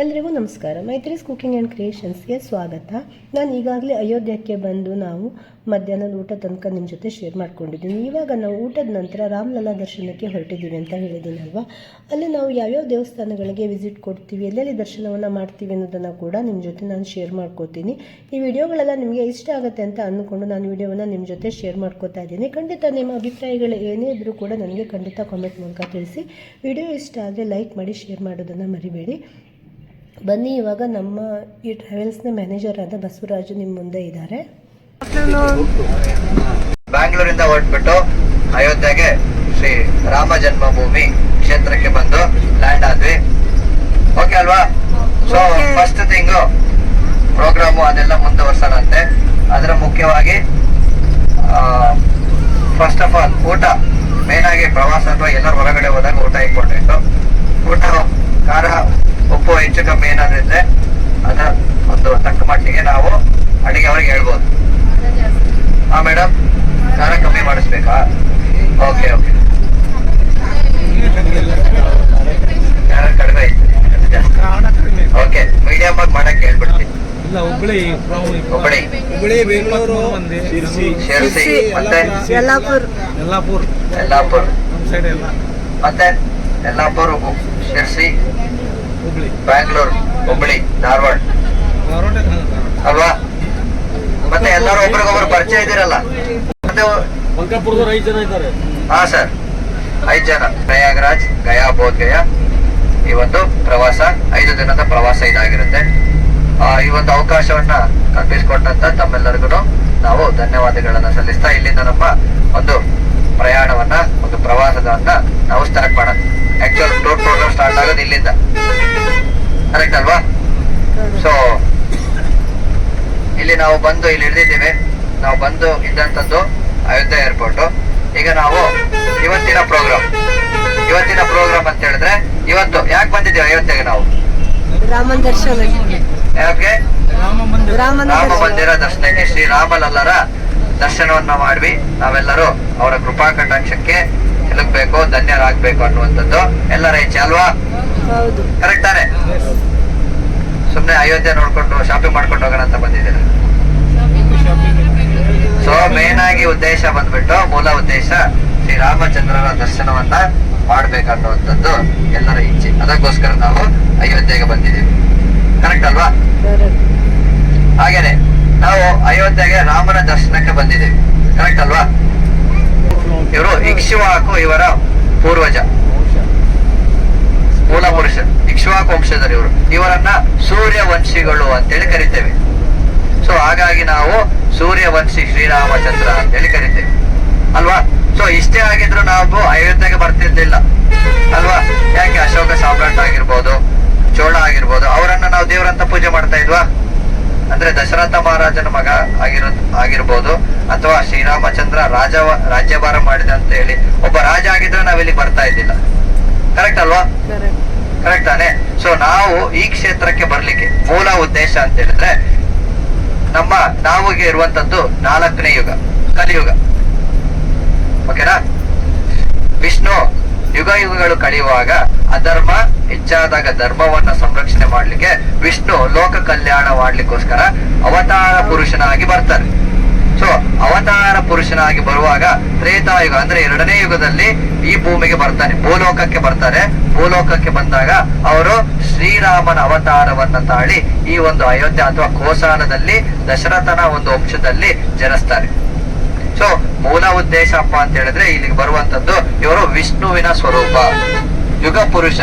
ಎಲ್ರಿಗೂ ನಮಸ್ಕಾರ. Maitri's cooking and ಕ್ರಿಯೇಷನ್ಸ್ಗೆ ಸ್ವಾಗತ. ನಾನು ಈಗಾಗಲೇ ಅಯೋಧ್ಯಕ್ಕೆ ಬಂದು ನಾವು ಮಧ್ಯಾಹ್ನದ ಊಟ ತನಕ ನಿಮ್ಮ ಜೊತೆ ಶೇರ್ ಮಾಡ್ಕೊಂಡಿದ್ದೀನಿ. ಇವಾಗ ನಾವು ಊಟದ ನಂತರ ರಾಮಲಲ್ಲಾ ದರ್ಶನಕ್ಕೆ ಹೊರಟಿದ್ದೀವಿ ಅಂತ ಹೇಳಿದ್ದೀನಲ್ವಾ? ಅಲ್ಲಿ ನಾವು ಯಾವ್ಯಾವ ದೇವಸ್ಥಾನಗಳಿಗೆ ವಿಸಿಟ್ ಕೊಡ್ತೀವಿ, ಎಲ್ಲೆಲ್ಲಿ ದರ್ಶನವನ್ನು ಮಾಡ್ತೀವಿ ಅನ್ನೋದನ್ನು ಕೂಡ ನಿಮ್ಮ ಜೊತೆ ನಾನು ಶೇರ್ ಮಾಡ್ಕೋತೀನಿ. ಈ ವಿಡಿಯೋಗಳೆಲ್ಲ ನಿಮಗೆ ಇಷ್ಟ ಆಗುತ್ತೆ ಅಂತ ಅಂದ್ಕೊಂಡು ನಾನು ವಿಡಿಯೋವನ್ನು ನಿಮ್ಮ ಜೊತೆ ಶೇರ್ ಮಾಡ್ಕೋತಾ ಇದ್ದೀನಿ. ಖಂಡಿತ ನಿಮ್ಮ ಅಭಿಪ್ರಾಯಗಳು ಏನೇ ಇದ್ದರೂ ಕೂಡ ನನಗೆ ಖಂಡಿತ ಕಾಮೆಂಟ್ ಮೂಲಕ ತಿಳಿಸಿ. ವಿಡಿಯೋ ಇಷ್ಟ ಆದರೆ ಲೈಕ್ ಮಾಡಿ ಶೇರ್ ಮಾಡೋದನ್ನು ಮರಿಬೇಡಿ. ಬನ್ನಿ ಇವಾಗ ನಮ್ಮ ಈ ಟ್ರಾವೆಲ್ಸ್ನ ಮ್ಯಾನೇಜರ್ ಆದ ಬಸವರಾಜು ನಿಮ್ಮ ಮುಂದೆ ಇದ್ದಾರೆ. ಬ್ಯಾಂಗ್ಳೂರಿಂದ ಹೊರಟ್ಬಿಟ್ಟು ಅಯೋಧ್ಯೆಗೆ ಶ್ರೀ ರಾಮ ಜನ್ಮಭೂಮಿ ಕ್ಷೇತ್ರಕ್ಕೆ ಬಂದು ಲ್ಯಾಂಡ್ ಆದ್ವಿ. ಓಕೆ ಅಲ್ವಾ? ಸೊ ಫಸ್ಟ್ ಥಿಂಗ್ ಪ್ರೋಗ್ರಾಮು ಅದೆಲ್ಲ ಮುಂದುವರ್ಸೋಣಂತೆ. ಅದರ ಮುಖ್ಯವಾಗಿ ಫಸ್ಟ್ ಆಫ್ ಆಲ್ ಊಟ. ಮೇನ್ ಆಗಿ ಪ್ರವಾಸ ಅಥವಾ ಎಲ್ಲರೂ ಹೊರಗಡೆ ಹೋದಾಗ ಊಟ ಇಂಪಾರ್ಟೆಂಟ್ ಊಟ ಖಾರ ಉಪ್ಪು ಹೆಚ್ಚು ಕಮ್ಮಿ ಏನಾದ್ರು ಇದ್ರೆ ಅದ ಒಂದು ತಕ್ಕ ಮಟ್ಟಿಗೆ ನಾವು ಅಡಿಗೆ ಅವ್ರಿಗೆ ಹೇಳ್ಬೋದು. ಹಾ ಮೇಡಮ್ ಖಾರ ಕಮ್ಮಿ ಮಾಡಿಸ್ಬೇಕಾ? ಓಕೆ ಓಕೆ ಖಾರ ಕಡಿಮೆ ಐತೆ ಓಕೆ ಮೀಡಿಯಂ ಆಗಿ ಮಾಡಕ್ ಹೇಳ್ಬಿಡ್ತೀನಿ. ಹುಬ್ಬಳ್ಳಿ ಹುಬ್ಳಿ ಬೆಂಗಳೂರು ಶಿರ್ಸಿ. ಮತ್ತೆ? ಯಲ್ಲಾಪುರ್. ಯಲ್ಲಾಪುರ್. ಯಲ್ಲಾಪುರ. ಸೈಡ್ ಎಲ್ಲ. ಮತ್ತೆ? ಯಲ್ಲಾಪುರ ಹು- ಶಿರ್ಸಿ. ಬ್ಯಾಂಗ್ಳೂರ್ ಹುಬ್ಳಿ ಧಾರವಾಡ. ಅಲ್ವಾ? ಮತ್ತೆ ಎಲ್ಲರೂ ಒಬ್ರಿಗೊಬ್ರು ಪರಿಚಯ ಇದ್ದೀರಲ್ಲ? ಮತ್ತೆ ಮಲ್ಕಾಪುರದವ್ರು ಐದು ಜನ ಇದ್ದಾರೆ. ಹಾ ಸರ್. ಐದು ಜನ. ಪ್ರಯಾಗರಾಜ್ ಗಯಾ ಬೋಧ್ ಗಯಾ ಈ ಒಂದು ಪ್ರವಾಸ ಐದು ದಿನದ ಪ್ರವಾಸ ಇದಾಗಿರುತ್ತೆ. ಆ, ಈ ಒಂದು ಅವಕಾಶವನ್ನ ಕಲ್ಪಿಸಿಕೊಟ್ಟಂತ ತಮ್ಮೆಲ್ಲರಿಗೂ ನಾವು ಧನ್ಯವಾದಗಳನ್ನ ಸಲ್ಲಿಸ್ತಾ ಇಲ್ಲಿಂದ ನಮ್ಮ ಒಂದು ಪ್ರಯಾಣವನ್ನ ಒಂದು ಪ್ರವಾಸದವನ್ನ ನಾವು ಸ್ಟಾರ್ಟ್ ಮಾಡೋಣ ಆಕ್ಚುಲ್ ಟೂರ್ ಪ್ರೋಗ್ರಾಮ್ ಸ್ಟಾರ್ಟ್ ಆಗೋದು ಇಲ್ಲಿಂದ ಕರೆಕ್ಟ್ ಅಲ್ವಾ ಸೊ ಇಲ್ಲಿ ನಾವು ಬಂದು ಇಲ್ಲಿ ಇಳಿದಿದ್ದೀವಿ ನಾವು ಬಂದು ಇದ್ದಂಥದ್ದು ಅಯೋಧ್ಯೆ ಏರ್ಪೋರ್ಟ್ ಈಗ ನಾವು ಇವತ್ತಿನ ಪ್ರೋಗ್ರಾಮ್ ಇವತ್ತಿನ ಪ್ರೋಗ್ರಾಮ್ ಅಂತ ಹೇಳಿದ್ರೆ ಇವತ್ತು ಯಾಕೆ ಬಂದಿದ್ದೀವಿ ಅಯೋಧ್ಯೆಗೆ ನಾವು? ರಾಮನ ದರ್ಶನ. ಯಾಕೆ? ರಾಮ ಮಂದಿರ. ದರ್ಶನಕ್ಕೆ ಶ್ರೀ ದರ್ಶನ. ದರ್ಶನಕ್ಕೆ ಶ್ರೀರಾಮಲಲ್ಲರ ದರ್ಶನವನ್ನ ಮಾಡಿ ನಾವೆಲ್ಲರೂ ಅವರ ಕೃಪಾ ಕಟಾಕ್ಷಕ್ಕೆ ಸಿಲುಕ್ಬೇಕು ಧನ್ಯರಾಗ್ಬೇಕು ಅನ್ನುವಂಥದ್ದು. ಎಲ್ಲರ ಇಚ್ಛೆ ಅಲ್ವಾ? ಹೌದು. ಕರೆಕ್ಟ್ ತಾನೆ? ಸುಮ್ನೆ ಅಯೋಧ್ಯೆ ನೋಡ್ಕೊಂಡು ಶಾಪಿಂಗ್ ಮಾಡ್ಕೊಂಡು ಹೋಗೋಣ ಅಂತ ಬಂದಿದ್ದೀರಾ ಸೊ ಮೇನ್ ಆಗಿ ಉದ್ದೇಶ ಉದ್ದೇಶ ಶ್ರೀರಾಮಚಂದ್ರರ ದರ್ಶನವನ್ನ ಮಾಡ್ಬೇಕನ್ನುವಂಥದ್ದು ಎಲ್ಲರ ಇಚ್ಛೆ. ಅದಕ್ಕೋಸ್ಕರ ನಾವು ಅಯೋಧ್ಯೆಗೆ ಬಂದಿದ್ದೀವಿ. ಕರೆಕ್ಟ್ ಅಲ್ವಾ? ಹಾಗೇನೆ ನಾವು ಅಯೋಧ್ಯೆಗೆ ರಾಮನ ದರ್ಶನಕ್ಕೆ ಬಂದಿದ್ದೀವಿ. ಕರೆಕ್ಟ್ ಅಲ್ವಾ? ಇವರು ಇಕ್ಷುವಾಕು ಇವರ ಪೂರ್ವಜ. ಮೂಲ ಪುರುಷ ಇಕ್ಷುವಾಕು ವಂಶದರು ಇವರು. ಇವರನ್ನ ಸೂರ್ಯವಂಶಿಗಳು ಅಂತೇಳಿ ಕರಿತೇವೆ. ಸೊ ಹಾಗಾಗಿ ನಾವು ಸೂರ್ಯವಂಶಿ ಶ್ರೀರಾಮಚಂದ್ರ ಅಂತೇಳಿ ಕರಿತೇವೆ. ಅಲ್ವಾ? ಸೊ ಇಷ್ಟೇ ಆಗಿದ್ರು ನಾವು ಅಯೋಧ್ಯೆಗೆ ಬರ್ತಿರ್ಲಿಲ್ಲ. ಅಲ್ವಾ? ಯಾಕೆ? ಅಶೋಕ ಸಾಮ್ರಾಟ್ ಆಗಿರ್ಬೋದು ಚೋಳ ಆಗಿರ್ಬೋದು ಅವರನ್ನ ನಾವು ದೇವರಂತ ಪೂಜೆ ಮಾಡ್ತಾ ಇದ್ವಾ? ಅಂದ್ರೆ ದಶರಥ ಮಹಾರಾಜನ ಮಗ ಆಗಿರೋ ಆಗಿರ್ಬೋದು ಅಥವಾ ಶ್ರೀರಾಮಚಂದ್ರ ರಾಜ ರಾಜ್ಯಭಾರ ಮಾಡಿದ ಅಂತ ಹೇಳಿ ಒಬ್ಬ ರಾಜ ಆಗಿದ್ರೆ ನಾವಿಲ್ಲಿ ಬರ್ತಾ ಇದ್ದಿಲ್ಲ. ಕರೆಕ್ಟ್ ಅಲ್ವಾ? ಕರೆಕ್ಟ್ ತಾನೆ? ಸೊ ನಾವು ಈ ಕ್ಷೇತ್ರಕ್ಕೆ ಬರ್ಲಿಕ್ಕೆ ಮೂಲ ಉದ್ದೇಶ ಅಂತ ಹೇಳಿದ್ರೆ ನಮ್ಮ ನಾವಿಗೆ ಇರುವಂತದ್ದು ನಾಲ್ಕನೇ ಯುಗ ಕಲಿಯುಗ. ಓಕೆನಾ? ವಿಷ್ಣು ಯುಗ ಯುಗಗಳು ಕಳೆಯುವಾಗ ಅಧರ್ಮ ಹೆಚ್ಚಾದಾಗ ಧರ್ಮವನ್ನ ಸಂರಕ್ಷಣೆ ಮಾಡ್ಲಿಕ್ಕೆ ವಿಷ್ಣು ಲೋಕ ಕಲ್ಯಾಣ ಮಾಡ್ಲಿಕ್ಕೋಸ್ಕರ ಅವತಾರ ಪುರುಷನಾಗಿ ಬರ್ತಾರೆ. ಸೊ ಅವತಾರ ಪುರುಷನಾಗಿ ಬರುವಾಗ ತ್ರೇತಾಯುಗ ಅಂದ್ರೆ ಎರಡನೇ ಯುಗದಲ್ಲಿ ಈ ಭೂಮಿಗೆ ಬರ್ತಾನೆ, ಭೂಲೋಕಕ್ಕೆ ಬರ್ತಾರೆ. ಭೂಲೋಕಕ್ಕೆ ಬಂದಾಗ ಅವರು ಶ್ರೀರಾಮನ ಅವತಾರವನ್ನ ತಾಳಿ ಈ ಒಂದು ಅಯೋಧ್ಯೆ ಅಥವಾ ಕೋಸಾನದಲ್ಲಿ ದಶರಥನ ಒಂದು ವಂಶದಲ್ಲಿ ಜನಿಸ್ತಾರೆ. ಸೊ ಮೂಲ ಉದ್ದೇಶ ಅಪ್ಪ ಅಂತ ಹೇಳಿದ್ರೆ ಇಲ್ಲಿಗೆ ಬರುವಂತದ್ದು ಇವರು ವಿಷ್ಣುವಿನ ಸ್ವರೂಪ, ಯುಗ ಪುರುಷ.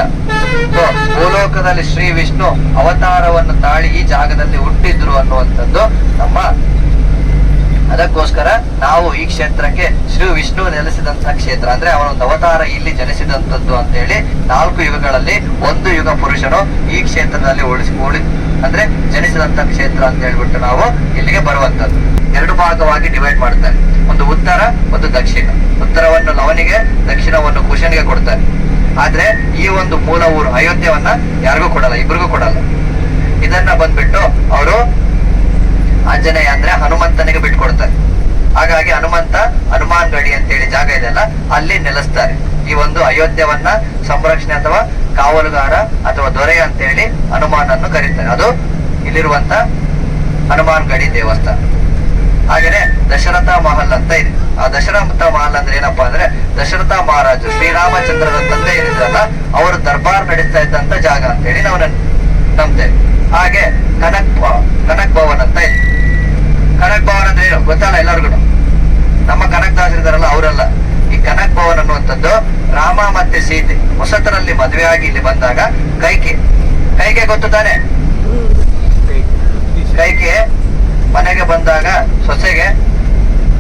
ಸೊ ಭೂಲೋಕದಲ್ಲಿ ಶ್ರೀ ವಿಷ್ಣು ಅವತಾರವನ್ನು ತಾಳಿ ಈ ಜಾಗದಲ್ಲಿ ಹುಟ್ಟಿದ್ರು ಅನ್ನುವಂಥದ್ದು ನಮ್ಮ ಅದಕ್ಕೋಸ್ಕರ ನಾವು ಈ ಕ್ಷೇತ್ರಕ್ಕೆ ಶ್ರೀ ವಿಷ್ಣು ನೆಲೆಸಿದಂತಹ ಕ್ಷೇತ್ರ ಅಂದ್ರೆ ಅವನ ಅವತಾರ ಇಲ್ಲಿ ಜನಿಸಿದಂತದ್ದು ಅಂತ ಹೇಳಿ ನಾಲ್ಕು ಯುಗಗಳಲ್ಲಿ ಒಂದು ಯುಗ ಪುರುಷನು ಈ ಕ್ಷೇತ್ರದಲ್ಲಿ ಉಳಿಸಿ ಉಳಿ ಅಂದ್ರೆ ಜನಿಸಿದಂತ ಕ್ಷೇತ್ರ ಅಂತ ಹೇಳ್ಬಿಟ್ಟು ನಾವು ಇಲ್ಲಿಗೆ ಬರುವಂತದ್ದು ಎರಡು ಭಾಗವಾಗಿ ಡಿವೈಡ್ ಮಾಡ್ತಾರೆ. ಒಂದು ಉತ್ತರ, ಒಂದು ದಕ್ಷಿಣ. ಉತ್ತರವನ್ನು ಲವನಿಗೆ, ದಕ್ಷಿಣವನ್ನು ಕುಶನಿಗೆ ಕೊಡ್ತಾರೆ. ಆದ್ರೆ ಈ ಒಂದು ಮೂಲ ಊರು ಅಯೋಧ್ಯವನ್ನ ಯಾರಿಗೂ ಕೊಡಲ್ಲ, ಇಬ್ರಿಗೂ ಕೊಡಲ್ಲ. ಇದನ್ನ ಬಂದ್ಬಿಟ್ಟು ಅವರು ಆಂಜನೇಯ ಅಂದ್ರೆ ಹನುಮಂತನಿಗೆ ಬಿಟ್ಕೊಡ್ತಾರೆ. ಹಾಗಾಗಿ ಹನುಮಂತ ಹನುಮಾನ್ ಗಡಿ ಅಂತೇಳಿ ಜಾಗ ಇದೆಯಲ್ಲ ಅಲ್ಲಿ ನೆಲೆಸ್ತಾರೆ. ಈ ಒಂದು ಅಯೋಧ್ಯವನ್ನ ಸಂರಕ್ಷಣೆ ಅಥವಾ ಕಾವಲುಗಾರ ಅಥವಾ ದೊರೆ ಅಂತೇಳಿ ಹನುಮಾನನ್ನು ಕರೀತಾರೆ. ಅದು ಇಲ್ಲಿರುವಂತ ಹನುಮಾನ್ ಗಡಿ ದೇವಸ್ಥಾನ. ಹಾಗೇನೆ ದಶರಥ ಮಹಲ್ ಅಂತ ಇದೆ. ಆ ದಶರಥ ಮಹಲ್ ಅಂದ್ರೆ ಏನಪ್ಪಾ ಅಂದ್ರೆ ದಶರಥ ಮಹಾರಾಜು ಶ್ರೀರಾಮಚಂದ್ರರ ತಂದೆ ಏನಿದ್ರಲ್ಲ ಅವರು ದರ್ಬಾರ್ ನಡೆಸ್ತಾ ಇದ್ದಂತ ಜಾಗ ಅಂತ ಹೇಳಿ ನಾವು ನಂಬ್ತೇವೆ. ಹಾಗೆ ಕನಕ್ ಕನಕ್ ಭವನ್ ಅಂತ ಇದೆ. ಕನಕ್ ಭವನ್ ಅಂದ್ರೆ ಏನು ಗೊತ್ತಲ್ಲ ಎಲ್ಲರಿಗೂ? ನಮ್ಮ ಕನಕದಾಸರಿದಾರಲ್ಲ ಅವರಲ್ಲ. ಈ ಕನಕ್ ಭವನ್ ಅನ್ನುವಂಥದ್ದು ರಾಮ ಮತ್ತೆ ಸೀತೆ ಹೊಸತರಲ್ಲಿ ಮದುವೆ ಆಗಿ ಇಲ್ಲಿ ಬಂದಾಗ ಕೈಕೆ. ಕೈಕೆ ಗೊತ್ತು ತಾನೆ? ಕೈಕೆ ಮನೆಗೆ ಬಂದಾಗ ಸೊಸೆಗೆ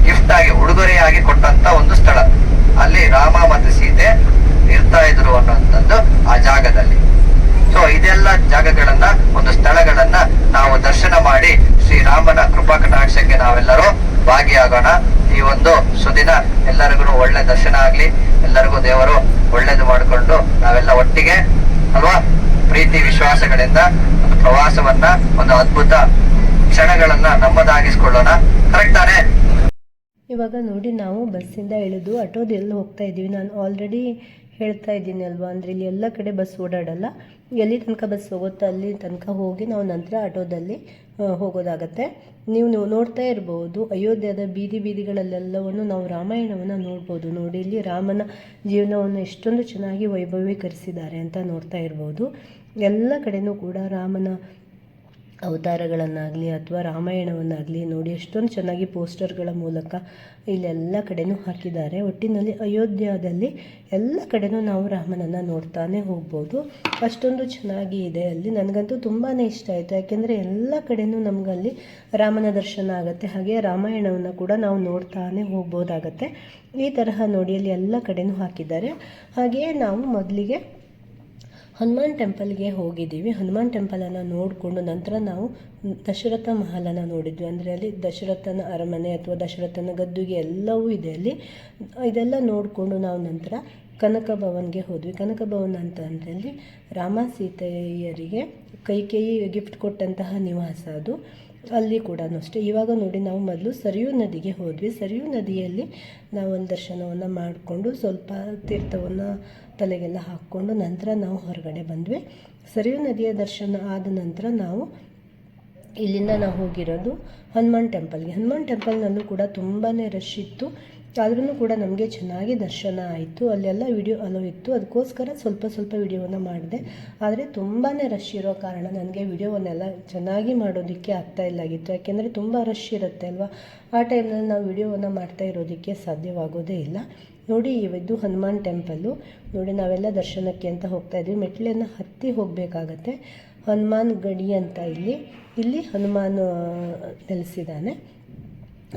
ಗಿಫ್ಟ್ ಆಗಿ, ಉಡುಗೊರೆಯಾಗಿ ಕೊಟ್ಟಂತ ಒಂದು ಸ್ಥಳ. ಅಲ್ಲಿ ರಾಮ ಮತ್ತು ಸೀತೆ ಇರ್ತಾ ಇದ್ರು ಅನ್ನುವಂಥದ್ದು ಆ ಜಾಗದಲ್ಲಿ. ಸೊ ಇದೆಲ್ಲ ಜಾಗಗಳನ್ನ, ಒಂದು ಸ್ಥಳಗಳನ್ನ ನಾವು ದರ್ಶನ ಮಾಡಿ ಶ್ರೀರಾಮನ ಕೃಪಾ ಕಟಾಕ್ಷಕ್ಕೆ ನಾವೆಲ್ಲರೂ ಭಾಗಿಯಾಗೋಣ ಈ ಸುದಿನ ಎಲ್ಲರಿಗೂ ಒಳ್ಳೆ ದರ್ಶನ ಆಗ್ಲಿ, ಎಲ್ಲರಿಗೂ ದೇವರು ಒಳ್ಳೇದು ಮಾಡಿಕೊಂಡು ನಾವೆಲ್ಲ ಒಟ್ಟಿಗೆ, ಅಲ್ವಾ? ಪ್ರೀತಿ, ವಿಶ್ವಾಸಗಳಿಂದ ಒಂದು ಪ್ರವಾಸವನ್ನ, ಒಂದು ಅದ್ಭುತ ಕ್ಷಣಗಳನ್ನ ನಮ್ಮದಾಗಿಸ್ಕೊಳ್ಳೋಣ. ಕರೆಕ್ಟ್ ತಾನೇ? ಇವಾಗ ನೋಡಿ, ನಾವು ಬಸ್ಸಿಂದ ಇಳಿದು ಆಟೋದು ಎಲ್ಲಿ ಹೋಗ್ತಾ ಇದ್ದೀವಿ. ನಾನು ಆಲ್ರೆಡಿ ಹೇಳ್ತಾ ಇದ್ದೀನಿ ಅಲ್ವಾ? ಅಂದರೆ ಇಲ್ಲಿ ಎಲ್ಲ ಕಡೆ ಬಸ್ ಓಡಾಡಲ್ಲ. ಎಲ್ಲಿ ತನಕ ಬಸ್ ಹೋಗುತ್ತೋ ಅಲ್ಲಿ ತನಕ ಹೋಗಿ ನಾವು ನಂತರ ಆಟೋದಲ್ಲಿ ಹೋಗೋದಾಗತ್ತೆ. ನೀವು ನೀವು ನೋಡ್ತಾ ಇರ್ಬೋದು, ಅಯೋಧ್ಯದ ಬೀದಿ ಬೀದಿಗಳಲ್ಲೆಲ್ಲವನ್ನು ನಾವು ರಾಮಾಯಣವನ್ನು ನೋಡ್ಬೋದು. ನೋಡಿ, ಇಲ್ಲಿ ರಾಮನ ಜೀವನವನ್ನು ಎಷ್ಟೊಂದು ಚೆನ್ನಾಗಿ ವೈಭವೀಕರಿಸಿದ್ದಾರೆ ಅಂತ ನೋಡ್ತಾ ಇರ್ಬೋದು. ಎಲ್ಲ ಕಡೆನೂ ಕೂಡ ರಾಮನ ಅವತಾರಗಳನ್ನಾಗಲಿ ಅಥವಾ ರಾಮಾಯಣವನ್ನಾಗಲಿ ನೋಡಿ ಎಷ್ಟೊಂದು ಚೆನ್ನಾಗಿ ಪೋಸ್ಟರ್ಗಳ ಮೂಲಕ ಇಲ್ಲೆಲ್ಲ ಕಡೆಯೂ ಹಾಕಿದ್ದಾರೆ. ಒಟ್ಟಿನಲ್ಲಿ ಅಯೋಧ್ಯದಲ್ಲಿ ಎಲ್ಲ ಕಡೆಯೂ ನಾವು ರಾಮನನ್ನು ನೋಡ್ತಾನೆ ಹೋಗ್ಬೋದು. ಅಷ್ಟೊಂದು ಚೆನ್ನಾಗಿ ಇದೆ ಅಲ್ಲಿ. ನನಗಂತೂ ತುಂಬಾ ಇಷ್ಟ ಆಯಿತು. ಯಾಕೆಂದರೆ ಎಲ್ಲ ಕಡೆಯೂ ನಮಗಲ್ಲಿ ರಾಮನ ದರ್ಶನ ಆಗುತ್ತೆ. ಹಾಗೆ ರಾಮಾಯಣವನ್ನು ಕೂಡ ನಾವು ನೋಡ್ತಾನೆ ಹೋಗ್ಬೋದಾಗತ್ತೆ. ಈ ತರಹ ನೋಡಿ ಅಲ್ಲಿ ಎಲ್ಲ ಕಡೆಯೂ ಹಾಕಿದ್ದಾರೆ. ಹಾಗೆಯೇ ನಾವು ಮೊದಲಿಗೆ ಹನುಮಾನ್ ಟೆಂಪಲ್ಗೆ ಹೋಗಿದ್ದೀವಿ. ಹನುಮಾನ್ ಟೆಂಪಲನ್ನು ನೋಡಿಕೊಂಡು ನಂತರ ನಾವು ದಶರಥ ಮಹಲನ್ನು ನೋಡಿದ್ವಿ. ಅಂದರೆ ಅಲ್ಲಿ ದಶರಥನ ಅರಮನೆ ಅಥವಾ ದಶರಥನ ಗದ್ದುಗೆ ಎಲ್ಲವೂ ಇದೆ ಅಲ್ಲಿ. ಇದೆಲ್ಲ ನೋಡಿಕೊಂಡು ನಾವು ನಂತರ ಕನಕ ಭವನ್ಗೆ ಹೋದ್ವಿ. ಕನಕ ಭವನ ಅಂತ ಅಲ್ಲಿ ರಾಮ ಸೀತೆಯರಿಗೆ ಕೈಕೇಯಿ ಗಿಫ್ಟ್ ಕೊಟ್ಟಂತಹ ನಿವಾಸ ಅದು. ಅಲ್ಲಿ ಕೂಡ ಅಷ್ಟೇ. ಇವಾಗ ನೋಡಿ ನಾವು ಮೊದಲು ಸರಿಯೂ ನದಿಗೆ ಹೋದ್ವಿ. ಸರಿಯೂ ನದಿಯಲ್ಲಿ ನಾವು ಒಂದು ದರ್ಶನವನ್ನು ಮಾಡಿಕೊಂಡು ಸ್ವಲ್ಪ ತೀರ್ಥವನ್ನು ತಲೆಗೆಲ್ಲ ಹಾಕ್ಕೊಂಡು ನಂತರ ನಾವು ಹೊರಗಡೆ ಬಂದ್ವಿ. ಸರಿಯು ನದಿಯ ದರ್ಶನ ಆದ ನಂತರ ನಾವು ಇಲ್ಲಿಂದ ನಾವು ಹೋಗಿರೋದು ಹನುಮಾನ್ ಟೆಂಪಲ್ಗೆ. ಹನುಮಾನ್ ಟೆಂಪಲ್ನಲ್ಲೂ ಕೂಡ ತುಂಬಾ ರಶ್ ಇತ್ತು. ಆದ್ರೂ ಕೂಡ ನಮಗೆ ಚೆನ್ನಾಗಿ ದರ್ಶನ ಆಯಿತು. ಅಲ್ಲೆಲ್ಲ ವಿಡಿಯೋ ಅಲೋ ಇತ್ತು. ಅದಕ್ಕೋಸ್ಕರ ಸ್ವಲ್ಪ ಸ್ವಲ್ಪ ವಿಡಿಯೋವನ್ನು ಮಾಡಿದೆ. ಆದರೆ ತುಂಬಾ ರಶ್ ಇರೋ ಕಾರಣ ನನಗೆ ವಿಡಿಯೋವನ್ನೆಲ್ಲ ಚೆನ್ನಾಗಿ ಮಾಡೋದಕ್ಕೆ ಆಗ್ತಾ ಇಲ್ಲಾಗಿತ್ತು ಯಾಕೆಂದರೆ ತುಂಬ ರಶ್ ಇರುತ್ತೆ ಅಲ್ವಾ? ಆ ಟೈಮ್ನಲ್ಲಿ ನಾವು ವಿಡಿಯೋವನ್ನು ಮಾಡ್ತಾ ಇರೋದಕ್ಕೆ ಸಾಧ್ಯವಾಗೋದೇ ಇಲ್ಲ. ನೋಡಿ ಇದು ಹನುಮಾನ್ ಟೆಂಪಲ್ಲು. ನೋಡಿ, ನಾವೆಲ್ಲ ದರ್ಶನಕ್ಕೆ ಅಂತ ಹೋಗ್ತಾ ಇದ್ವಿ. ಮೆಟ್ಲನ್ನು ಹತ್ತಿ ಹೋಗಬೇಕಾಗತ್ತೆ. ಹನುಮಾನ್ ಗಡಿ ಅಂತ ಇಲ್ಲಿ. ಇಲ್ಲಿ ಹನುಮಾನ್ ನೆಲೆಸಿದ್ದಾನೆ.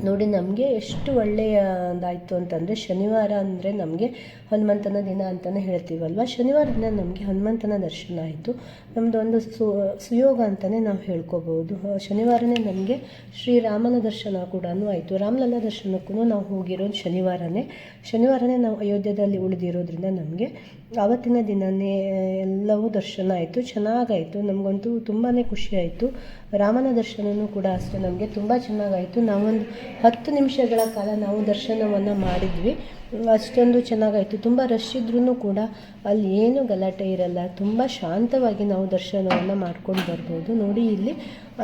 ನೋಡಿ, ನಮಗೆ ಎಷ್ಟು ಒಳ್ಳೆಯದಾಯಿತು ಅಂತಂದರೆ, ಶನಿವಾರ ಅಂದರೆ ನಮಗೆ ಹನುಮಂತನ ದಿನ ಅಂತಲೇ ಹೇಳ್ತೀವಲ್ವ? ಶನಿವಾರ ದಿನ ನಮಗೆ ಹನುಮಂತನ ದರ್ಶನ ಆಯಿತು. ನಮ್ಮದು ಒಂದು ಸು, ಸುಯೋಗ ಅಂತಲೇ ನಾವು ಹೇಳ್ಕೋಬೋದು. ಶನಿವಾರನೇ ನಮಗೆ ಶ್ರೀರಾಮನ ದರ್ಶನ ಕೂಡ ಆಯಿತು. ರಾಮಲಲ್ಲ ದರ್ಶನಕ್ಕೂ ನಾವು ಹೋಗಿರೋದು ಶನಿವಾರನೇ. ಶನಿವಾರನೇ ನಾವು ಅಯೋಧ್ಯದಲ್ಲಿ ಉಳಿದಿರೋದ್ರಿಂದ ನಮಗೆ ಆವತ್ತಿನ ದಿನವೇ ಎಲ್ಲವೂ ದರ್ಶನ ಆಯಿತು. ಚೆನ್ನಾಗಾಯಿತು. ನಮಗಂತೂ ತುಂಬಾ ಖುಷಿ ಆಯಿತು. ರಾಮನ ದರ್ಶನವೂ ಕೂಡ ಅಷ್ಟೇ ನಮಗೆ ತುಂಬ ಚೆನ್ನಾಗಾಯಿತು. ನಾವೊಂದು ಹತ್ತು ನಿಮಿಷಗಳ ಕಾಲ ನಾವು ದರ್ಶನವನ್ನು ಮಾಡಿದ್ವಿ. ಅಷ್ಟೊಂದು ಚೆನ್ನಾಗಾಯಿತು. ತುಂಬ ರಶ್ ಇದ್ರೂ ಕೂಡ ಅಲ್ಲಿ ಏನು ಗಲಾಟೆ ಇರಲ್ಲ. ತುಂಬ ಶಾಂತವಾಗಿ ನಾವು ದರ್ಶನವನ್ನು ಮಾಡ್ಕೊಂಡು ಬರ್ಬೋದು. ನೋಡಿ ಇಲ್ಲಿ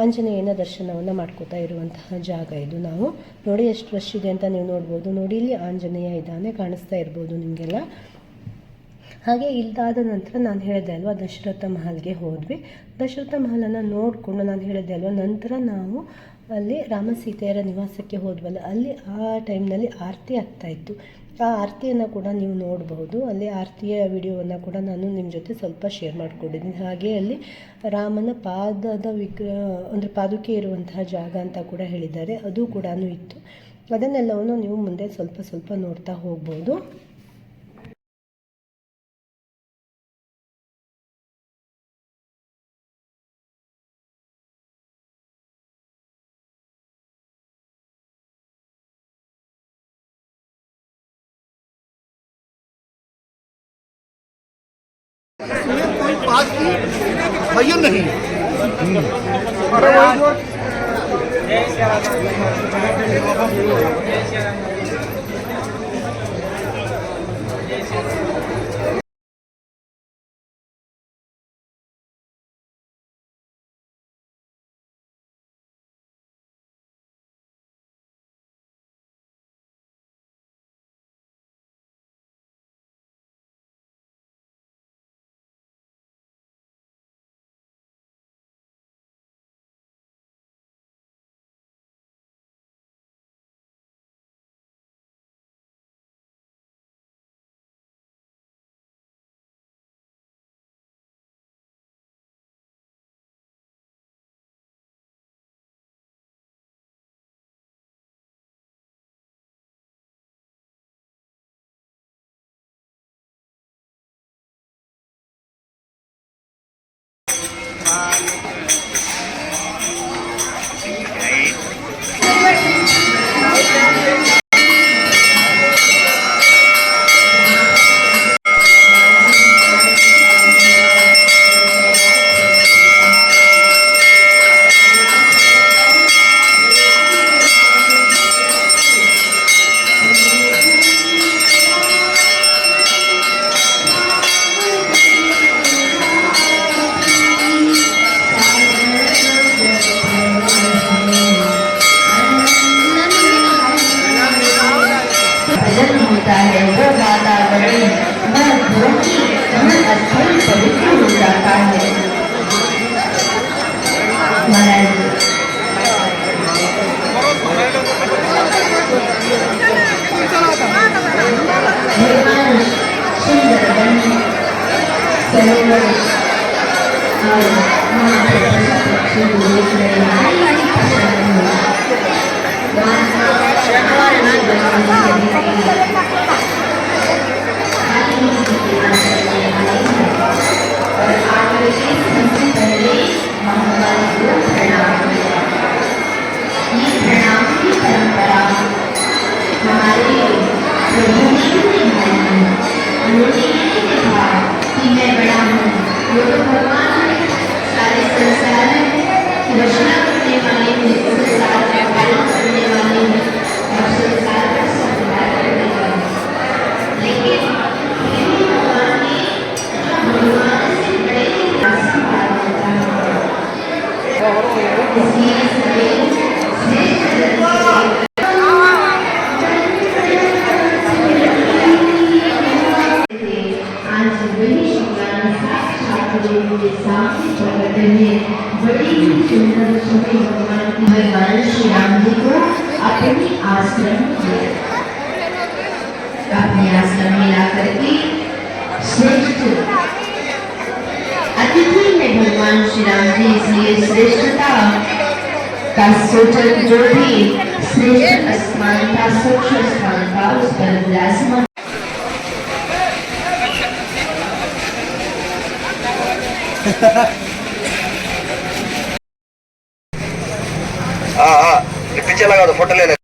ಆಂಜನೇಯನ ದರ್ಶನವನ್ನು ಮಾಡ್ಕೋತಾ ಇರುವಂತಹ ಜಾಗ ಇದು. ನಾವು ನೋಡಿ ಎಷ್ಟು ರಶ್ ಇದೆ ಅಂತ ನೀವು ನೋಡ್ಬೋದು. ನೋಡಿ ಇಲ್ಲಿ ಆಂಜನೇಯ ಇದ್ದಾನೆ, ಕಾಣಿಸ್ತಾ ಇರ್ಬೋದು ನಿಮಗೆಲ್ಲ. ಹಾಗೆ ಇಲ್ದಾದ ನಂತರ ನಾನು ಹೇಳಿದೆ ಅಲ್ವಾ, ದಶರಥ ಮಹಲ್ಗೆ ಹೋದ್ವಿ. ದಶರಥ ಮಹಲನ್ನು ನೋಡಿಕೊಂಡು ನಾನು ಹೇಳಿದೆ ಅಲ್ವಾ, ನಂತರ ನಾವು ಅಲ್ಲಿ ರಾಮ ಸೀತೆಯರ ನಿವಾಸಕ್ಕೆ ಹೋದ್ವಲ್ಲ. ಅಲ್ಲಿ ಆ ಟೈಮ್ನಲ್ಲಿ ಆರತಿ ಆಗ್ತಾಯಿತ್ತು ಆ ಆರತಿಯನ್ನು ಕೂಡ ನೀವು ನೋಡಬಹುದು. ಅಲ್ಲಿ ಆರತಿಯ ವಿಡಿಯೋವನ್ನು ಕೂಡ ನಾನು ನಿಮ್ಮ ಜೊತೆ ಸ್ವಲ್ಪ ಶೇರ್ ಮಾಡಿಕೊಂಡಿದ್ದೀನಿ. ಹಾಗೆ ಅಲ್ಲಿ ರಾಮನ ಪಾದದ ವಿಗ್ರಹ ಅಂದರೆ ಪಾದುಕೆ ಇರುವಂತಹ ಜಾಗ ಅಂತ ಕೂಡ ಹೇಳಿದ್ದಾರೆ. ಅದು ಕೂಡ ಇತ್ತು. ಅದನ್ನೆಲ್ಲವನ್ನು ನೀವು ಮುಂದೆ ಸ್ವಲ್ಪ ಸ್ವಲ್ಪ ನೋಡ್ತಾ ಹೋಗ್ಬೋದು कोई बात की भयन नहीं इसलिए श्रेष्ठता का सूचक जो भी श्रेष्ठ स्थान था सूक्ष्म स्थान था उस पर विराजमान ఇప్పించేలా కాదు ఫోటో లేదు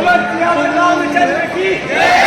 Olá, Tiago, Arnaldo, aqui!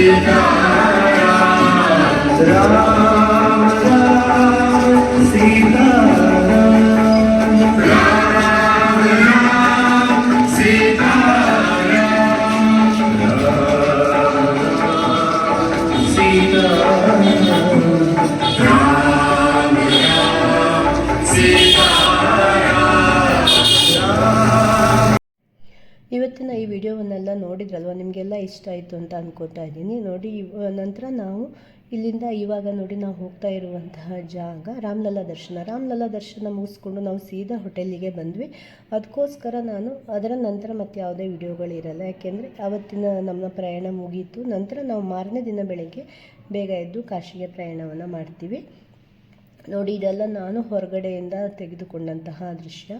Peter. ಇವತ್ತಿನ ಈ ವಿಡಿಯೋವನ್ನೆಲ್ಲ ನೋಡಿದ್ರಲ್ವ? ನಿಮಗೆಲ್ಲ ಇಷ್ಟ ಆಯಿತು ಅಂತ ಅನ್ಕೋತಾ ಇದ್ದೀನಿ. ನೋಡಿ ನಂತರ ನಾವು ಇಲ್ಲಿಂದ ಇವಾಗ ನೋಡಿ ನಾವು ಹೋಗ್ತಾ ಇರುವಂತಹ ಜಾಗ ರಾಮಲಲ್ಲಾ ದರ್ಶನ. ರಾಮಲಲ್ಲಾ ದರ್ಶನ ಮುಗಿಸ್ಕೊಂಡು ನಾವು ಸೀದಾ ಹೋಟೆಲಿಗೆ ಬಂದ್ವಿ. ಅದಕ್ಕೋಸ್ಕರ ನಾನು ಅದರ ನಂತರ ಮತ್ತೆ ಯಾವುದೇ ವಿಡಿಯೋಗಳಿರಲ್ಲ ಯಾಕೆಂದರೆ ಅವತ್ತಿನ ನಮ್ಮ ಪ್ರಯಾಣ ಮುಗೀತು. ನಂತರ ನಾವು ಮಾರನೇ ದಿನ ಬೆಳಗ್ಗೆ ಬೇಗ ಎದ್ದು ಕಾಶಿಗೆ ಪ್ರಯಾಣವನ್ನು ಮಾಡ್ತೀವಿ. ನೋಡಿ, ಇದೆಲ್ಲ ನಾನು ಹೊರಗಡೆಯಿಂದ ತೆಗೆದುಕೊಂಡಂತಹ ದೃಶ್ಯ.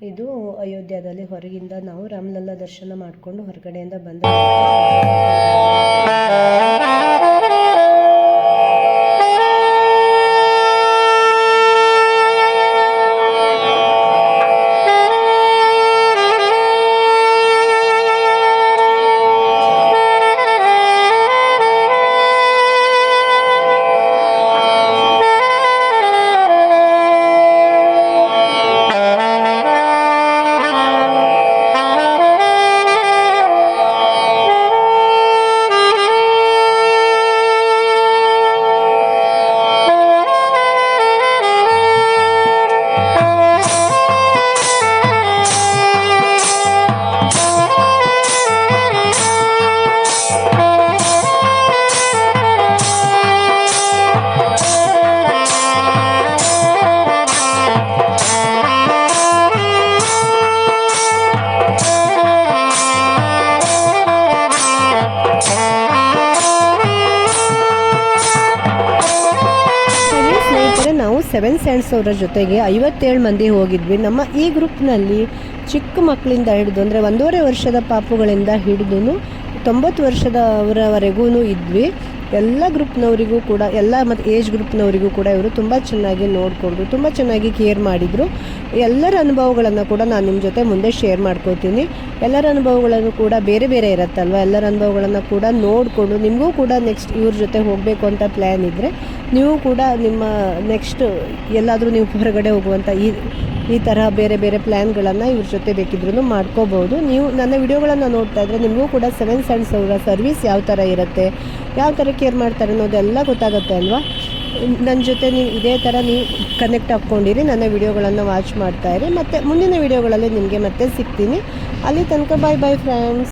ಇದು ಅಯೋಧ್ಯದಲ್ಲಿ ಹೊರಗಿಂದ ನಾವು ರಾಮಲಲ್ಲ ದರ್ಶನ ಮಾಡಿಕೊಂಡು ಹೊರಗಡೆಯಿಂದ ಬಂದ ಸೆವೆನ್ ಸ್ಯಾಂಡ್ಸ್ ಅವರ ಜೊತೆಗೆ ಐವತ್ತೇಳು ಮಂದಿ ಹೋಗಿದ್ವಿ. ನಮ್ಮ ಈ ಗ್ರೂಪ್ನಲ್ಲಿ ಚಿಕ್ಕ ಮಕ್ಕಳಿಂದ ಹಿಡಿದು, ಅಂದರೆ ಒಂದೂವರೆ ವರ್ಷದ ಪಾಪುಗಳಿಂದ ಹಿಡಿದು ತೊಂಬತ್ತು ವರ್ಷದವರವರೆಗೂ ಇದ್ವಿ. ಎಲ್ಲ ಗ್ರೂಪ್ನವರಿಗೂ ಕೂಡ, ಎಲ್ಲ ಮತ್ತು ಏಜ್ ಗ್ರೂಪ್ನವರಿಗೂ ಕೂಡ ಇವರು ತುಂಬ ಚೆನ್ನಾಗಿ ನೋಡಿಕೊಂಡ್ರು, ತುಂಬ ಚೆನ್ನಾಗಿ ಕೇರ್ ಮಾಡಿದರು. ಎಲ್ಲರ ಅನುಭವಗಳನ್ನು ಕೂಡ ನಾನು ನಿಮ್ಮ ಜೊತೆ ಮುಂದೆ ಶೇರ್ ಮಾಡ್ಕೋತೀನಿ. ಎಲ್ಲರ ಅನುಭವಗಳನ್ನು ಕೂಡ ಬೇರೆ ಬೇರೆ ಇರುತ್ತಲ್ವ? ಎಲ್ಲರ ಅನುಭವಗಳನ್ನು ಕೂಡ ನೋಡಿಕೊಂಡು, ನಿಮಗೂ ಕೂಡ ನೆಕ್ಸ್ಟ್ ಇವ್ರ ಜೊತೆ ಹೋಗಬೇಕು ಅಂತ ಪ್ಲ್ಯಾನ್ ಇದ್ದರೆ ನೀವು ಕೂಡ ನಿಮ್ಮ ನೆಕ್ಸ್ಟ್ ಎಲ್ಲಾದರೂ ನೀವು ಹೊರಗಡೆ ಹೋಗುವಂಥ ಈ ಈ ಥರ ಬೇರೆ ಬೇರೆ ಪ್ಲ್ಯಾನ್ಗಳನ್ನು ಇವ್ರ ಜೊತೆ ಬೇಕಿದ್ರೂ ಮಾಡ್ಕೋಬೋದು. ನೀವು ನನ್ನ ವಿಡಿಯೋಗಳನ್ನು ನೋಡ್ತಾ ಇದ್ರೆ ನಿಮಗೂ ಕೂಡ ಸೆವೆನ್ ಸೆನ್ಸ್ ಅವರ ಸರ್ವಿಸ್ ಯಾವ ಥರ ಇರುತ್ತೆ, ಯಾವ ಥರ ಕೇರ್ ಮಾಡ್ತಾರೆ ಅನ್ನೋದೆಲ್ಲ ಗೊತ್ತಾಗುತ್ತೆ ಅಲ್ವಾ? ನನ್ನ ಜೊತೆ ನೀವು ಇದೇ ಥರ ನೀವು ಕನೆಕ್ಟ್ ಹಾಕ್ಕೊಂಡಿರಿ ನನ್ನ ವಿಡಿಯೋಗಳನ್ನು ವಾಚ್ ಮಾಡ್ತಾ ಇರಿ. ಮತ್ತು ಮುಂದಿನ ವಿಡಿಯೋಗಳಲ್ಲಿ ನಿಮಗೆ ಮತ್ತೆ ಸಿಗ್ತೀನಿ. ಅಲ್ಲಿ ತನಕ ಬಾಯ್ ಬಾಯ್ ಫ್ರೆಂಡ್ಸ್